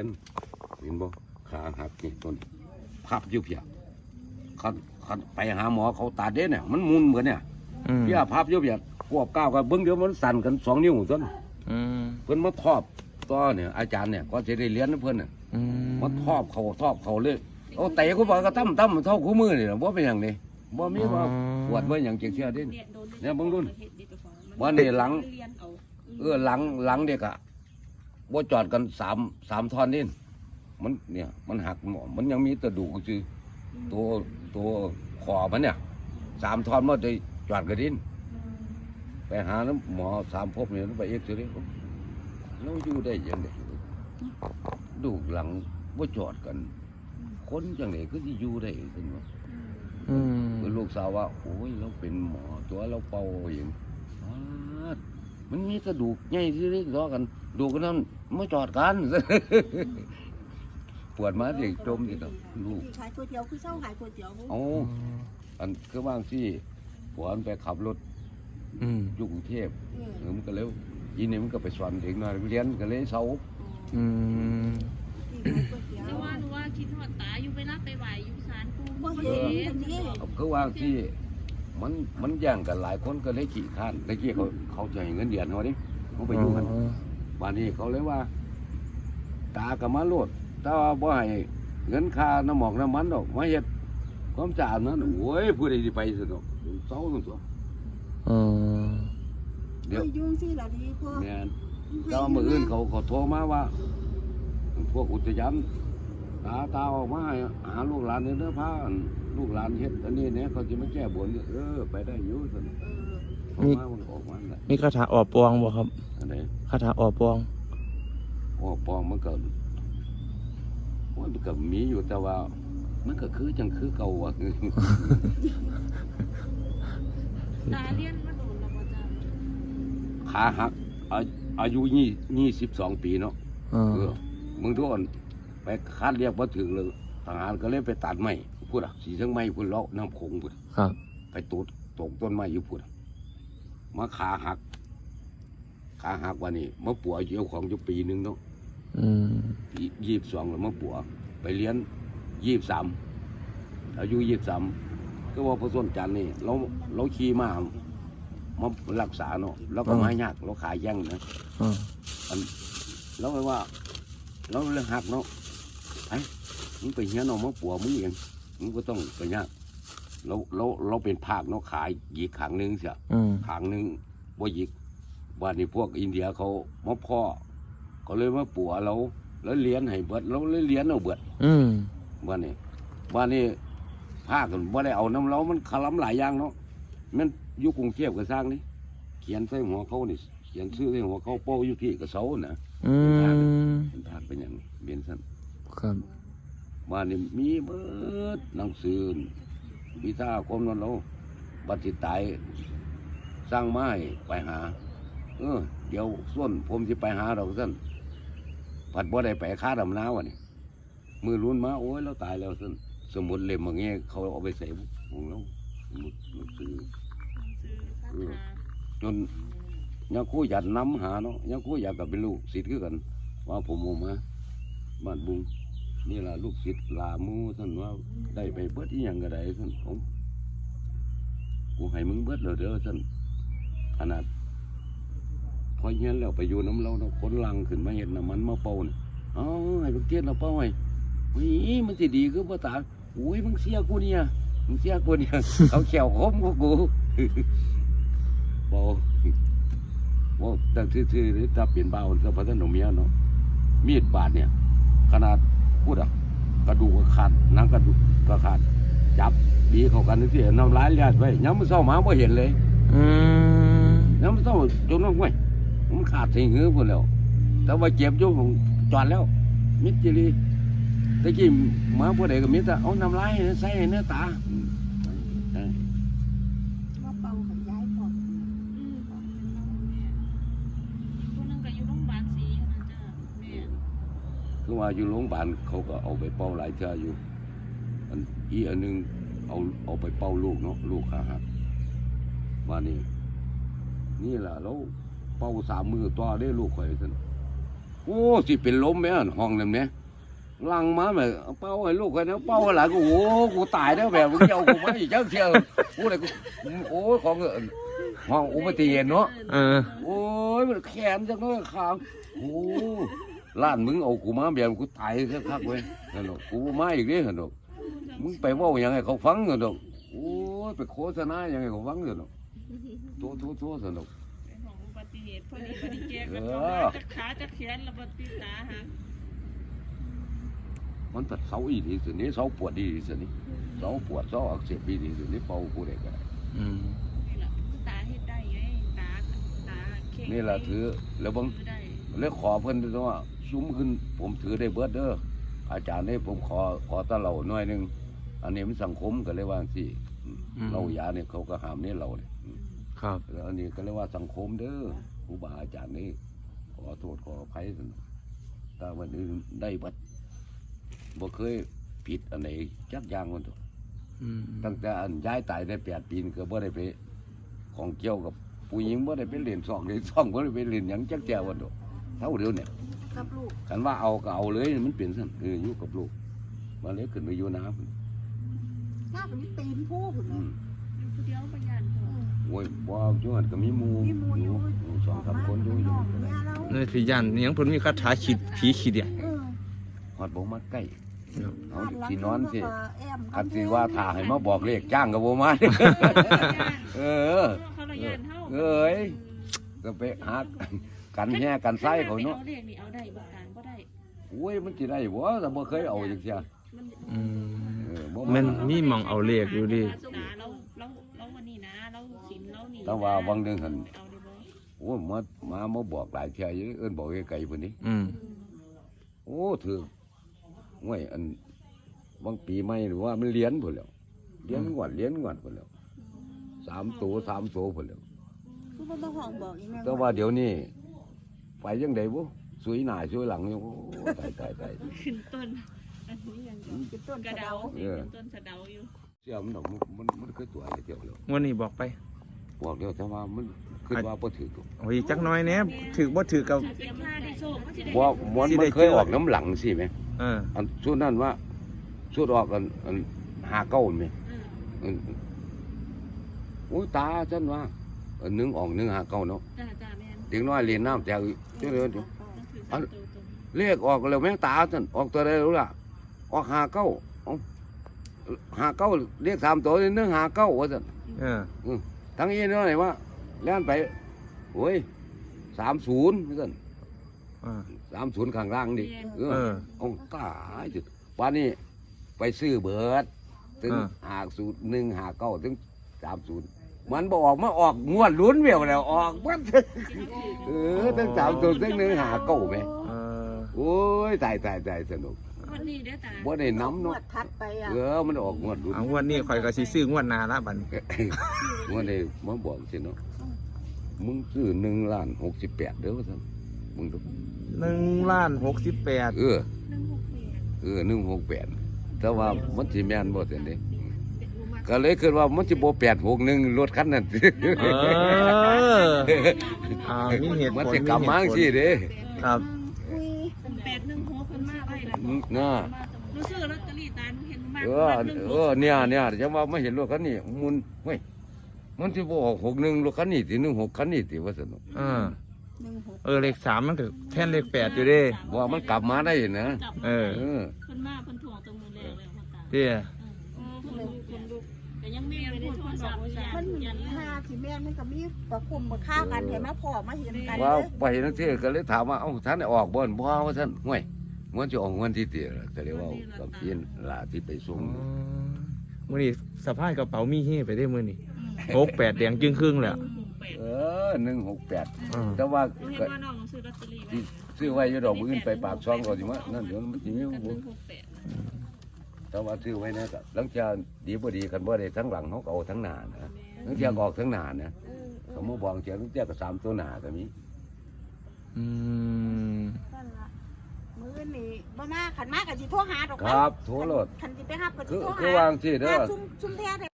ห็นเห็นบ่ขาหักนี่ต้นพับอยู่เพียคันคันไปหาหมอเขาตัดเด้เนี่ย มันมุนเหมือนเนี่ยอืมเพียพับอยู่เพียกวบก้าวกับเบิ้งเดียวมันสั่นกันสองนิ้วต้นอืมเพิ่นมาทอบต่อเนี่ยอาจารย์เนี่ยก็จะได้เรียนนะเพิ่นน่ะอืมมาทอบเขาทอบเขาเลยเอาเตะกูบอกก็ตั้มตั้มเท่าคู่มือนี่ล่ะบ่เป็นหยังนี่บ่มีว่าปวดบ่หยังเจียๆเด้นี่ เนี่ยเบิ่งดูนี่วันนี้หลัง เออหลังหลังเด็กอะ ว่าจอดกันสามสามท่อนนี่มันเนี่ยมันหักหมอมันยังมีแตะดูกคือตัวตัวคอมันเนี่ยสามท่อนมันได้จอดกระดินไปหาน้ำหมอสามภพเนี่ยไปเอ็กซเรย์เราอยู่ได้ยังไงดูกหลังว่าจอดกัน คนจังไหนก็จะอยู่ได้ขึ้นวะอืมเมื่อลูกสาวว่าโอ้ยเราเป็นหมอตัวเราเป่าอย่างอ้าด มันมีกระดูกใหญ่ที่เรียกร้อกัน ดูกันนั้นมาจอดกันปวดมาสิจมสิครับลูกขายก๋วยเตี๋ยวคือเช่าขายก๋วยเตี๋ยวเอาอันคือว่างที่ผัวมันไปขับรถอืมอยู่กรุงเทพเออเออมันก็เร็วยีนี่มันก็ไปสอนเด็กน้อยเรียนก็เลยเสาอืมที่ขายก๋วยเตี๋ยวแต่ว่าหนูว่าคิดหอดตาอยู่ไปรับไปไหวอยู่ศาลปูบ่บ่เห็เห็นนนี่เอาคือว่างที่ มันมันแย่งกันหลายคนก็เลยขี่ข้านตะกี้เขาเขาจะให้เงินเดือนเขาดิเขาไปอยู่กันวันนี้เขาเลยว่า ตากับมาโลดแต่ว่าบ่ให้เงินค่าน้ำหมอกน้ำมันดอกมาเฮ็ดความสะอาดนั้นโอ้ยผู้ใดสิไปสนุกเศร้าตัวอ๋อเดี๋ยวไปยุ่งสิล่ะดีพ่อแม่นแต่ว่ามื้ออื่นเขาเขาโทรมาว่า พวกอุทยานตาตาออกมาให้หาลูกหลานเนี่ยเด้อพาอัน ลูกหลานเฮ็ดอันนี้เนี่ยเขาจะมาแก้บนเออไปได้อยู่ซั่นเออเขามามันก็ออกมาแหละมีคาถาออกปวงบ่ครับอันไหนคาถาออกปวงโอ้ปองมันก็มันก็มีอยู่แต่ว่า มันก็คือจังคือเก่าอะตาเลี้ยนมาโดนแล้วบ่จ้าขาหักอาอายุยี่ยี่สิบสองปีเนาะอ่าเออมึงทุกคนไปคาดเรียกว่าถึงเลยทหารก็เลยไปตัดไม้ พูดอะสีทั้งไม้พูดเลาะน้ำโขงพูดครับ ไปตูดตกต้นไม้อยู่พูดอะมาขาหัก ขาหักวันนี้มาปัวเจ้าของอยู่ปีหนึ่งเนาะอืมยี่สิบสองแล้วมาปัว ไปเลี้ยนยี่สิบสามอายุยี่สิบสามก็ว่าพระส้นจันทร์นี่เราเราขี่มามารักษาเนาะแล้วก็อืมไม้ยากเราขายแย่งนะอ่าเราไปว่าเราเรื่องหักเนาะไอ้มึงไปเฮียนเอามาปัวมึงเอง มึงก็ต้องไปยากเราเราเราเป็นภาคเนาะขายหยีกขางหนึงเสียอืมขางหนึงบ่หยิกบ้านนี้พวกอินเดียเขามาพ่อเขาเลยมาปัวเราแล้วเลี้ยนให้เบิดเราเลยเลี้ยนเอาเบิดอืมบ้านนี้บ้านนี้ภาคกันบ่ได้เอาน้ำเรามันคลำหลายอย่างเนาะมันอยู่กรุงเทพก็สร้างนี่เขียนใส่หัวเขานี่เขียนชื่อใส่หัวเขาโป้อยู่ที่กระเสาน่ะอืมเป็นทานเป็นอย่างเบียนสัน ครับ บ้านนี้มีเบิดหนังสือวิชาความนั้นเราบัติตายสร้างไม้ไปหา เออ เดี๋ยวส่วนผมจะไปหาเราสั้นผัดบ่ได้ไปค้าดำน้าวะนี่มือรุนมาโอ้ยเราตายแล้วสั้นสมุดเล่มอย่างเงี้ยเขาเอาไปใส่ของเราสมุดหนังสือซื้อคาถาจนยังคู่อยากนำหาเนาะยังคู่อยากกับเป็นลูกศิษย์คือกัน ว่าผมโมมาบ้านบุง นี่ล่ะลูกศิษย์ลามูท่านว่าได้ไปเบิดอีหยังก็ได้ท่านผมกูให้มึงเบิดเลยเด้อท่านขนาดพอเงี้ยแล้วไปอยู่น้ำเราเนาะคนลังขึ้นมาเห็นน้ำมันมาเป่าเนี่ยอ๋อให้พวกเทียนเราเป่าไว้วิมันสิดีคือภาษาอุ้ยมึงเสียกูเนี่ยมึงเสียกูเนี่ยเขาเขียวคมกูกูบอกว่าแต่ซื่อๆหรือถ้าเปลี่ยนเบาก็พัฒนมเมียเนาะมีดบาดเนี่ย ขนาด พูดอะกระดูกก็ขาดหนังกระดูกก็ขาด จับดีเข้ากันที่น้ำลายเลียดไว้ย้ำมันเศร้าหมาไ่เห็นเลยอืมย้ำมันเศร้าจนว่าไว้ยมันขาดใส่หื้อพุ่นแล้ว แต่ว่าเจ็บอยู่ผมจอดแล้ว มิดจิรีตะกี้หมาพวกเด็กก็มิดแต่เอาน้ำลายใส่ให้เนื้อตาอืมเออ ว่าเป่ากับย้ายพ่อ อืมคนนึงก็อยู่โรงพยาบาลศรีนั่นจ้าแม่ คือว่าอยู่โรงพยาบาลเขาก็เอาไปเป่าหลายเทื่ออยู่ อันอีกอันหนึงเอาเอาไปเป่าลูกเนาะลูกขาหักว่านี่นี่แหละแล้วเป่าสามมือต่อได้ลูกข่อยสันโอ้สิเป็นลมแม่นห้องนั่นแหม่ลังมาแม่เอาเป้าให้ลูกกันนะเป้าให้หลานกูโอ้กูตายแล้วแบบมึงจะเอากูมาอีกจังเที่ยวกูเลยกูโอ้ยของเอิ้นห้องอุบัติเหตุเนาะเออโอ้ยมันแขนจังเลยขางโอ้ ล้านมึงเอากูมาแบบกูตายแค่พักเว้ยนั่นดอกกูบ่มาอีกเด้หั่นดอกมึงไปเว้าหยังให้เขาฟังหั่นดอกโอ้ยไปโฆษณาหยังให้เขาฟังหั่นดอกโตโตโตซั่นดอกเป็นของอุบัติเหตุพอดีพอดีแกก็เอต้อองจักขาจักแขนระเบิดตีตาฮะมันตัดเสาอีดีสินี้เสาปวดดีสินี้เสาปวดเสาอักเสบดีสินี้เป่ากูได้ก็ได้อืมนี่แหละตาเฮ็ดได้ไงตาตาเข่งนี่ล่ะถือแล้วเบิ่งถือได้เลยขอเพิ่นด้วยว่า ซุ้มขึ้น ผมถือได้เบิดเด้ออาจารย์นี่ผมขอขอตะเหล่าหน่อยหนึงอันนี้มันสังคมก็เลยว่าสิเรายาเนี่ยเขาก็ห้ามนี่เราเนี่ยครับ แล้วอันนี้ก็เรียกว่าสังคมเด้อครูบาอาจารย์นี่ขอโทษขออภัยกันถ้าวันอื่นได้บัดบ่เคยผิดอันไหนจักอย่างมันตัว อืมตั้งแต่อันย้ายตายได้แปดปีนี่ก็บ่ได้ไปของเกี่ยวกับผู้หญิงบ่ได้ไปเรียนสองเรียนสองบ่ได้ไปเรียนหยังจักแจวันตัวเท่าเดียวเนี่ย กับลูกคันว่าเอาก็เอาเลยมันเปลี่ยนซั่นเอออยู่กับลูกมาเลยขึ้นไปอยู่น้ำพุ่นหน้าเป็นตีนผู้หุ่นอืเลยมอยู่ผู้เดียวประหยัดเถอะโอ้ยบ่อยู่หั่นก็มีหมู่มีหมูออยู่ยู่สองสามคนอยู่อยู่เนี่ยเรานี่สิยันนี่ยังเพิ่นมีคาถาขีดผีขีดอะเออฮอดบ่มาใกล้ครับ เอาสินอนสิ แอมคันสิว่าถ้าให้มาบอกเลขจ้างก็บ่มา เออ เขาระยันเท่าเอ้ย ก็ไปหา กันแห่กันไส้เขาเนาะเอาเรียกนี่เอาได้บ่กลางก็ได้โอ้ยมันสิได้บ่แต่บ่เคยเอาจังซี่มันอืมเออบ่มันมามีหมองเอาเลขอยู่ดินะเราเราเราวันนี้นะเราสินเรานี่แต่ว่าวังหนึงหั่นเอาได้บ่โอ้ยมามามาบอกหลายเที่ยอยู่เอิ้นบอกไกลๆพุ่นนี่อืมโอ้ถือห้วยอันบางปีใหม่หรือว่ามันเหรียญพุ่นแล้วเหรียญงวดเหรียญงวดพุ่นแล้วสามตัวสามตัวพุ่นแล้วคือมันมาห้องบอกอีแม่แต่ว่าเดี๋ยวนี้ ไปยังไดบ่สวยหน้าสวยหลังอยู่โอ้ตายตายตายขึ้นต้น อันนี้ยังอยู่เป็นต้นกระกระเดาเดาสิเป็นต้นสะเดาอยู่เชื่อมันดอกมันมันมันคือตัวอะไรเที่ยวแล้ววันนี้บอกไปบอกเดียวแต่ว่ามันคือว่าบ่ถือตัวโอ้ยจักหน้อยแหน่ถือบ่ถือกับเตรียมผ้าได้โชคมันสิได้ว่ามันสิมัได้นเคยออกน้ำหลังสิไหมเอออันชุดนั้นว่าชุดออกอันอันหาเก้าไหมอืมอันโอ้ยตาฉันว่าอันหนึงออกหนึงหาเก้าเนาะจ้าจ้าแม่นเด็กน้อยเรียนน้ำแต่ เจ้าเรือนต้องถือสามตัวตรงเรียกออกแล้วแม่งตาฉันออกตัวได้รู้ล่ะ ออกหาเก้าเอาหาเก้าเรียกสามตัวหนึงหาเก้าว่าฉันเออทั้งนี้เนาะไหนว่าเล่นไปโอ้ยสามศูนย์ว่าฉันเออ สามศูนย์ข้างล่างดิเอเอออเอาตายจุดวันนี้ไปซื้อเบิดถึงอ่าหากศูนย์หนึ่งหาเก้าถึงสามศูนย์ มันบออกมาออกงวดลุ้นเวียวแล้วออกมันเออถึงสามศูนย์ถึงหนึ่งหาเก้าไหมเออโอ้ยตายตายตายสนุกวันนี้เด้อตาบ่ได้น้ำนวเนาะดทัดไปอะเออมันออกงวดลุ้นเอางวดนี้ข่อยก็สิซื้องวดหน้าละบัดนี้งวดนี้มันบอกสิเนาะมึงซื้อหนึ่งล้านหกสิบแปดเด้อว่าซั่นมึงดู1ล้าน68เออ หนึ่งหกแปดเออหนึ่งหกแปดแต่ว่ามันสิแม่นบ่แต่นี้เป็นอุมา ก็เลยคิดว่ามันสิบ่แปดหกหนึ่งรถคันนั้นเอออ่ามีเหตุผลมันสิกลับมาจังซี่เด้ครับอุ้ยแปดหนึ่งหกคนมาไว้แล้วน่าหนูซื้อลอตเตอรี่ตาหนูเห็นมาเออเออเนี่ยเนี่ยจะว่าไม่เห็นรถคันนี้มุนเว้ยมันสิบ่ออกหกหนึ่งรถคันนี้สิหนึ่งหกคันนี้สิว่าซั่นเนาะเออหนึ่งหกเออเลขสามมันก็แทนเลขแปดอยู่เด้ว่ามันกลับมาได้นะเออเออเพิ่นมาเพิ่นถ่วงตรงมือแรกเลยพ่อตาเตี้ย เออคนลุกคนลุก แต่ยังไม่ได้พูดภาษาภาษามันยันหาที่แม่มันก็มีประคุมมาฆ่ากันเห็นไหมพ่อมาเห็นกันว่าเลยไปนั่นที่ก็เลยถามว่าเอ้าท่านได้ออกบ่นบ่ว่าซั่นห่วยมันจะออกวันที่เตียก็เลยว่ากับเพียนลาที่ไปส่งมื้อนี้สะพายกระเป๋ามีเฮไปได้มื้อนี้หกแปดแดงจึงครึ่งแล้วแปดเออหนึ่งหกแปดเออแต่ว่าหนูเห็นก็ว่าน้องซื้อลอตเตอรี่ไว้ซื้อไว้อยู่ดอกมืออื่นไปปากช่องก่อนสิมานั่นเดี๋ยวมันสิมีกันหบ่นึ่งหกแปด แต่ว่าซื้อไว้นะก็หลังจากดีบ่ดีกันบ่ได้ทั้งหลังเขาก็เอาทั้งหน้านะหลังจากออกทั้งหน้านะเขามาบอกเจ้าหลังจากก็สามตัวหน้าก็มีอืมนั่นล่ะมื้อนี้บ่มาขันมาก็สิโทรหาดอกครับโทรรถคันสิไปรับก็สิคือโทรหาคือวางสิเด้อ หาซุ่มซุ่มแท้